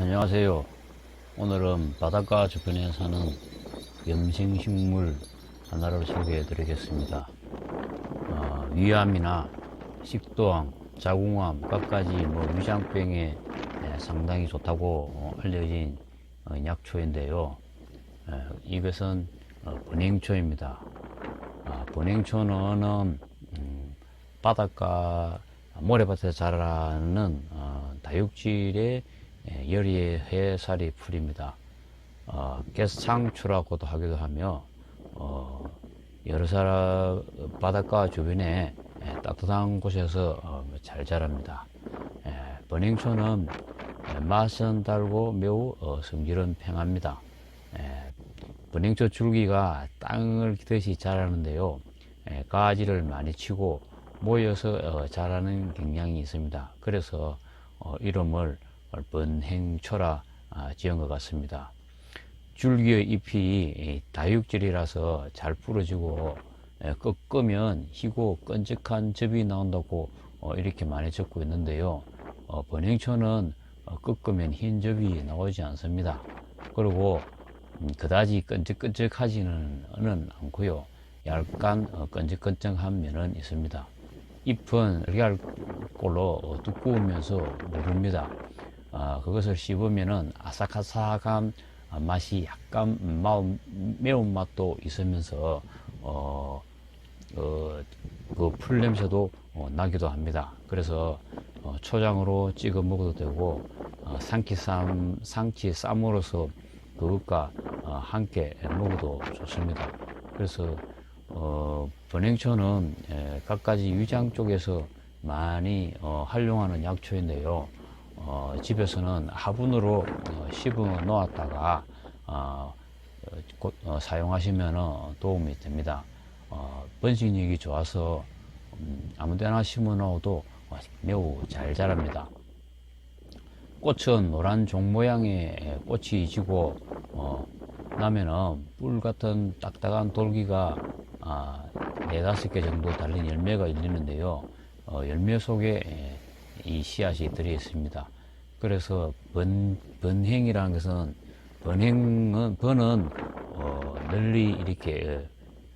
안녕하세요. 오늘은 바닷가 주변에 사는 염생식물 하나를 소개해 드리겠습니다. 어, 위암이나 식도암, 자궁암, 각가지 뭐 위장병에 예, 상당히 좋다고 어, 알려진 어, 약초인데요. 예, 이것은 어, 번행초입니다. 아, 번행초는 음, 바닷가 모래밭에 자라는 어, 다육질의 예, 열리의 해살이 풀입니다. 어, 개상추라고도 하기도 하며 어, 여러 사람 바닷가 주변에 예, 따뜻한 곳에서 어, 잘 자랍니다. 예, 번행초는 예, 맛은 달고 매우 어, 성질은 평합니다. 예, 번행초 줄기가 땅을 기듯이 자라는데요. 예, 가지를 많이 치고 모여서 어, 자라는 경향이 있습니다. 그래서 어, 이름을 번행초라 아, 지은 것 같습니다. 줄기의 잎이 이 다육질이라서 잘 부러지고 예, 꺾으면 희고 끈적한 즙이 나온다고 어, 이렇게 많이 적고 있는데요. 어, 번행초는 어, 꺾으면 흰 즙이 나오지 않습니다. 그리고 음, 그다지 끈적끈적하지는 않고요. 어, 끈적끈적한 면은 있습니다. 잎은 어, 두꺼우면서 무릅니다. 아, 그것을 씹으면은 아삭아삭한 아, 맛이 약간 마음, 매운맛도 있으면서 어, 어, 그 풀 냄새도 어, 나기도 합니다. 그래서 어, 초장으로 찍어 먹어도 되고 어, 상키쌈, 상키 쌈으로서 그것과 어, 함께 먹어도 좋습니다. 그래서 어, 번행초는 에, 각가지 위장 쪽에서 많이 어, 활용하는 약초인데요. 어, 집에서는 화분으로 어, 씹어 놓았다가 어, 어, 사용하시면 도움이 됩니다. 어, 번식력이 좋아서 음, 아무데나 심어 놓아도 어, 매우 잘 자랍니다. 꽃은 노란 종 모양의 꽃이 지고 어, 나면은 뿔 같은 딱딱한 돌기가 아, 네 다섯 개 정도 달린 열매가 열리는데요. 어, 열매 속에 에, 이 씨앗이 들어 있습니다. 그래서 번, 번행이라는 것은 번행은 번은 어, 널리 이렇게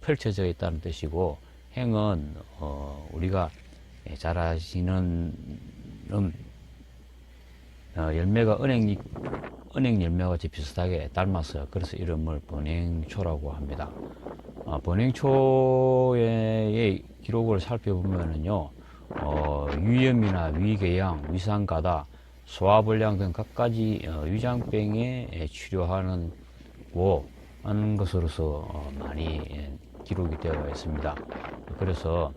펼쳐져 있다는 뜻이고 행은 어, 우리가 잘 아시는 음, 어, 열매가 은행 은행 열매와 비슷하게 닮았어요. 그래서 이름을 번행초라고 합니다. 아, 번행초의 기록을 살펴보면은요, 어, 위염이나 위궤양, 위산가다, 소화불량 등 각가지 어, 위장병에 치료하는 것으로서 어, 많이 예, 기록이 되어 있습니다. 그래서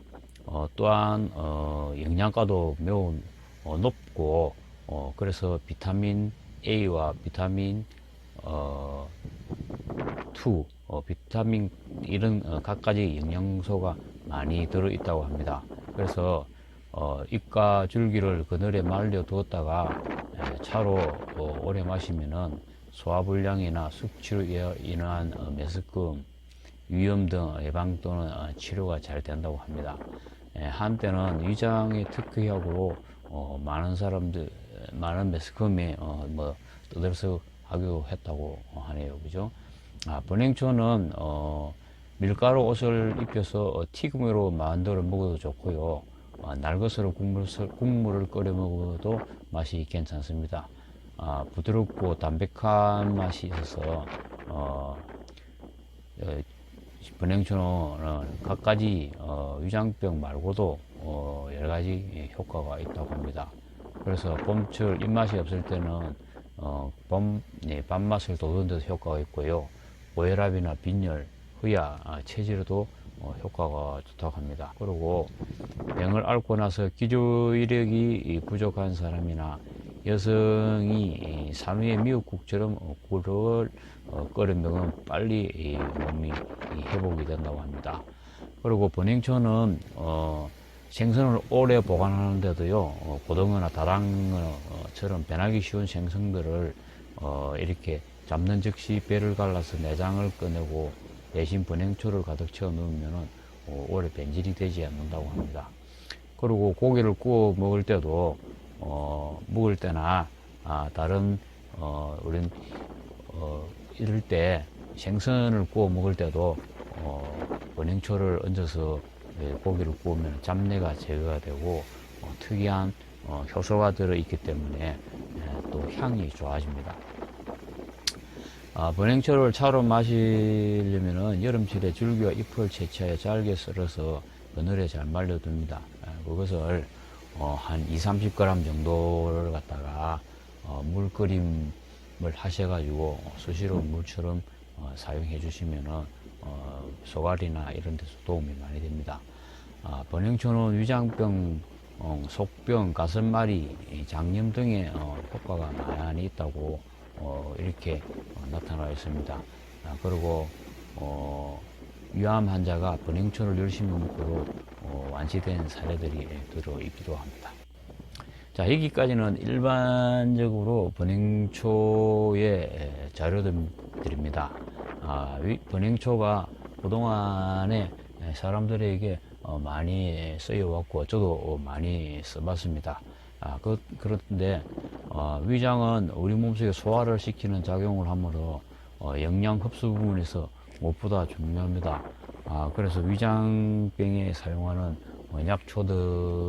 어, 또한 어, 영양가도 매우 어, 높고 어, 그래서 비타민 A와 비타민 어, 2, 어, 비타민 이런 어, 각가지 영양소가 많이 들어 있다고 합니다. 그래서 어, 잎과 줄기를 그늘에 말려 두었다가 에, 차로 어, 오래 마시면은 소화불량이나 숙취로 인한 어, 메스꺼움, 위염 등 예방 또는 어, 치료가 잘 된다고 합니다. 에, 한때는 위장의 특효약으로 어, 많은 사람들 많은 매스컴이 어, 뭐 떠들썩 하기도 했다고 하네요, 그죠? 아, 번행초는 어, 밀가루 옷을 입혀서 어, 튀김으로 만들어 먹어도 좋고요. 어, 날것으로 국물, 국물을 끓여 먹어도 맛이 괜찮습니다. 아, 부드럽고 담백한 맛이 있어서 어, 어, 번행초는 각가지 어, 위장병 말고도 어, 여러 가지 효과가 있다고 합니다. 그래서 봄철 입맛이 없을 때는 어, 봄 네, 밥맛을 돋우는 데 효과가 있고요. 오혈압이나 빈혈, 흡야, 아, 체질에도 어, 효과가 좋다고 합니다. 그리고 병을 앓고 나서 기저이력이 부족한 사람이나 여성이 이 산후의 미역국처럼 어, 어, 끓여 먹으면 빨리 이 몸이 이 회복이 된다고 합니다. 그리고 번행초는 어, 생선을 오래 보관하는데도요, 어, 고등어나 다랑어처럼 변하기 쉬운 생선들을 어, 이렇게 잡는 즉시 배를 갈라서 내장을 꺼내고 대신 번행초를 가득 채워 넣으면 어, 오래 변질이 되지 않는다고 합니다. 그리고 고기를 구워 먹을 때도 어, 먹을 때나 아, 다른 어, 우린 어, 이럴 때 생선을 구워 먹을 때도 어, 원행초를 얹어서 예, 고기를 구우면 잡내가 제거가 되고 어, 특이한 어, 효소가 들어있기 때문에 예, 또 향이 좋아집니다. 아, 번행초를 차로 마시려면은 여름철에 줄기와 잎을 채취하여 잘게 썰어서 그늘에 잘 말려둡니다. 아, 그것을 어, 한 2, 30g 정도를 갖다가 어, 물 끓임을 하셔가지고 수시로 물처럼 어, 사용해 주시면은 어, 소갈이나 이런 데서 도움이 많이 됩니다. 아, 번영초는 위장병, 어, 속병, 가슴마리, 이 장염 등의 어, 효과가 많이 있다고 어, 이렇게 어, 나타나 있습니다. 아, 그리고 어, 위암 환자가 번영초를 열심히 먹고 어, 완치된 사례들이 들어 있기도 합니다. 자, 여기까지는 일반적으로 번행초의 자료들입니다. 아, 위- 번행초가 그동안에 사람들에게 어, 많이 쓰여왔고, 저도 어, 많이 써봤습니다. 아, 그, 그런데, 어, 위장은 우리 몸속에 소화를 시키는 작용을 하므로, 어, 영양 흡수 부분에서 무엇보다 중요합니다. 아, 그래서 위장병에 사용하는 어, 약초들은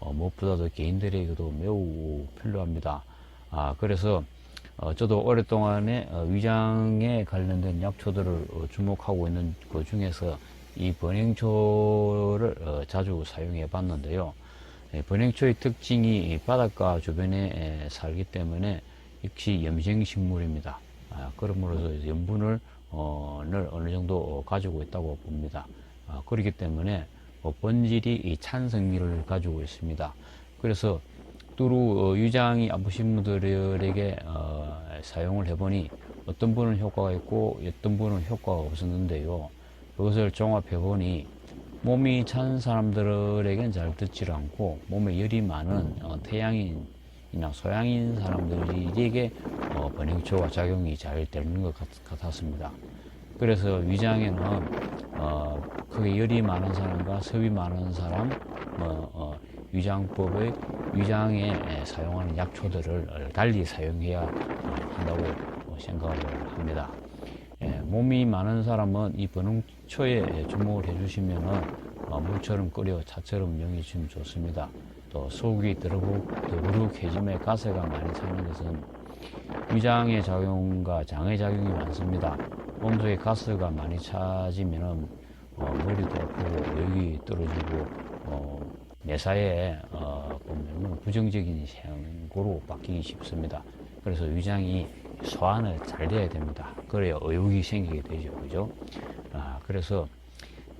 어, 무엇보다도 개인들에게도 매우 필요합니다. 아, 그래서 어, 저도 오랫동안에 어, 위장에 관련된 약초들을 어, 주목하고 있는 그 중에서 이 번행초를 어, 자주 사용해 봤는데요. 예, 번행초의 특징이 이 바닷가 주변에 에, 살기 때문에 역시 염생식물입니다. 아, 그러므로서 염분을 어, 늘 어느 정도 어, 가지고 있다고 봅니다. 아, 그렇기 때문에 어, 본질이 이 찬성미를 가지고 있습니다. 그래서 뚜루 어, 위장이 아프신 분들에게 어, 사용을 해보니 어떤 분은 효과가 있고 어떤 분은 효과가 없었는데요. 그것을 종합해보니 몸이 찬 사람들에게는 잘 듣지 않고 몸에 열이 많은 어, 태양인이나 소양인 사람들에게 어, 번영초가 작용이 잘 되는 것 같, 같았습니다. 그래서 위장에는 어, 크게 열이 많은 사람과 섭이 많은 사람, 어, 어, 위장법의 위장에 에, 사용하는 약초들을 달리 사용해야 어, 한다고 어, 생각을 합니다. 예, 몸이 많은 사람은 이 번흥초에 주목을 해주시면은 어, 물처럼 끓여 차처럼 명해주면 좋습니다. 또 속이 더부룩, 더부룩해짐에 가세가 많이 차는 것은 위장의 작용과 장의 작용이 많습니다. 몸속에 가스가 많이 차지면은 어, 머리도 아프고 여기 떨어지고 어, 매사에 어, 보면 부정적인 생고로 바뀌기 쉽습니다. 그래서 위장이 소환을 잘 돼야 됩니다. 그래야 의욕이 생기게 되죠. 그죠? 아, 그래서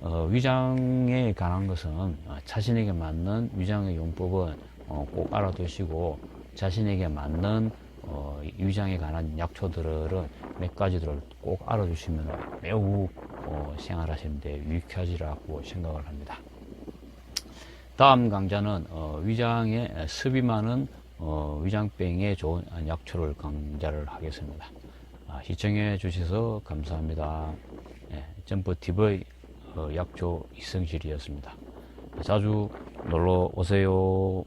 어, 위장에 관한 것은 어, 자신에게 맞는 위장의 용법은 어, 꼭 알아두시고 자신에게 맞는 어, 위장에 관한 약초들은 몇 가지들을 꼭 알아주시면 매우 어, 생활하시는데 유익하지라고 생각을 합니다. 다음 강좌는 어, 위장에 습이 많은 어, 위장병에 좋은 약초를 강좌를 하겠습니다. 아, 시청해 주셔서 감사합니다. 예, TV 어, 약초 이승실이었습니다. 자주 놀러 오세요.